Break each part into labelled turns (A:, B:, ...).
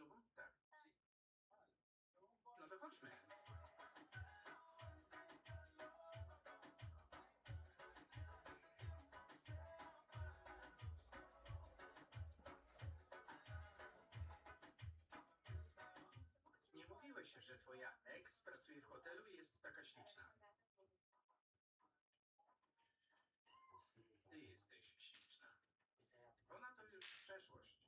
A: klubu? Tak. No to chodźmy. Nie mówiłeś, że twoja ex pracuje w hotelu i jest taka śliczna. Ty jesteś śliczna. Ona to już przeszłość.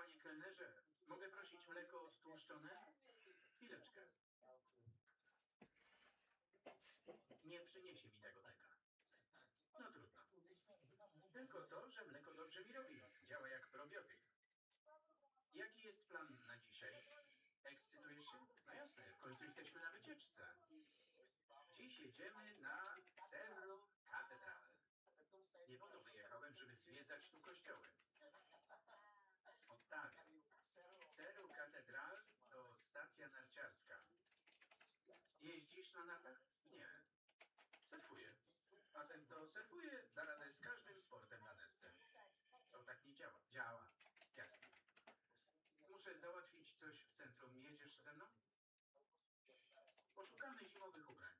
A: Panie kelnerze, mogę prosić mleko odtłuszczone? Chwileczkę. Nie przyniesie mi tego mleka. No trudno. Tylko to, że mleko dobrze mi robi. Działa jak probiotyk. Jaki jest plan na dzisiaj? Ekscytujesz się? No jasne, w końcu jesteśmy na wycieczce. Dziś jedziemy na Cerro Catedral. Nie po to wyjechałem, żeby zwiedzać tu kościoły. O tak, Cerro Catedral to stacja narciarska. Jeździsz na nartach? Nie. Surfuję. A ten, kto surfuje, da radę z każdym sportem na desce. To tak nie działa. Działa. Jasne. Muszę załatwić coś w centrum. Jedziesz ze mną? Poszukamy zimowych ubrań.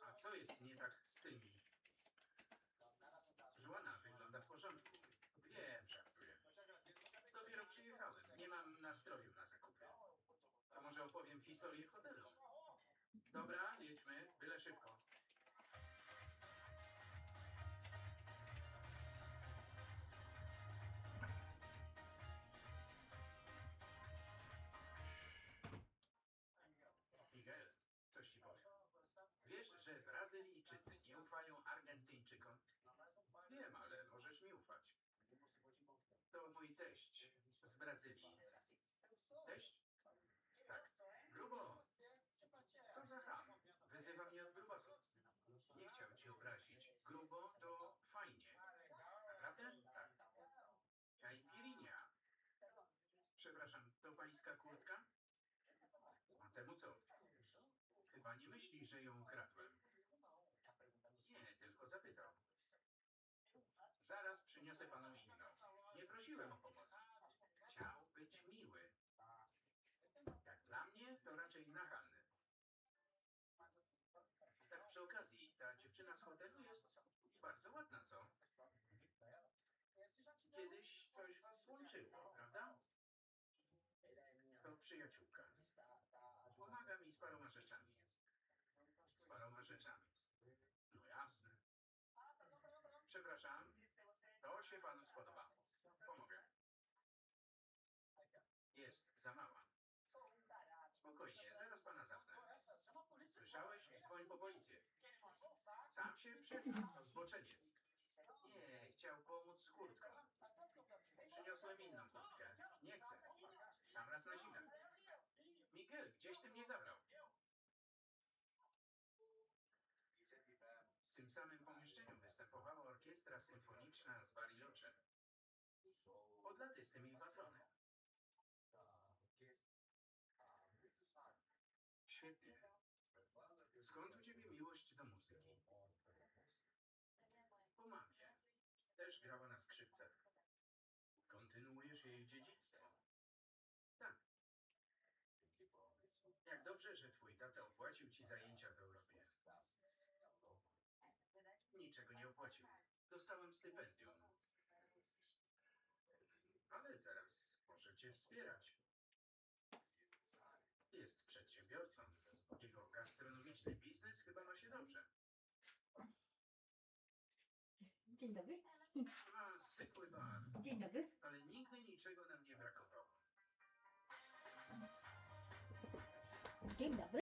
A: A co jest nie tak z tymi? Żłana wygląda w porządku. Wiem, żartuję. Dopiero przyjechałem. Nie mam nastroju na zakupy. Może opowiem historię hotelu. Dobra, jedźmy. Byle szybko. Miguel, coś ci powiem. Wiesz, że Brazylijczycy nie ufają Argentyńczykom? Wiem, ale możesz mi ufać. To mój teść z Brazylii. Teść? Tak. Grubo. Co za ham? Wyzywa mnie od grubasów. Nie chciał cię obrazić. Grubo to fajnie. Naprawdę? Tak. Caipirinha. Przepraszam, to pańska kurtka? A temu co? Chyba nie myśli, że ją ukradłem. Nie, tylko zapytał. Zaraz przyniosę panu inną. Nie prosiłem o pomoc. Chciał być miły. Jak dla mnie, to raczej nachalny. Tak przy okazji, ta dziewczyna z hotelu jest bardzo ładna, co? Kiedyś coś was łączyło, prawda? To przyjaciółka. Pomaga mi Z paroma rzeczami. No jasne. Przepraszam, to się panu spodoba. Pomogę. Jest za mała. Spokojnie, zaraz pana zapnę. Słyszałeś? Dzwoń po policję. Sam się przyznał, to zboczeniec. Nie, chciał pomóc z kurtką. Przyniosłem inną kurtkę. Nie chcę. Sam raz na zimę. Miguel, gdzieś ty mnie zabrał? W tym samym pomieszczeniu występowała orkiestra symfoniczna z Bariloche. Od lat jestem jej patronem. Świetnie. Tata opłacił ci zajęcia w Europie. Niczego nie opłacił. Dostałem stypendium. Ale teraz może cię wspierać. Jest przedsiębiorcą. Jego gastronomiczny biznes chyba ma się dobrze.
B: Dzień dobry.
A: Ma zwykły bar,
B: Dzień dobry.
A: ale nigdy niczego nam nie brakowało.
B: Dzień dobry.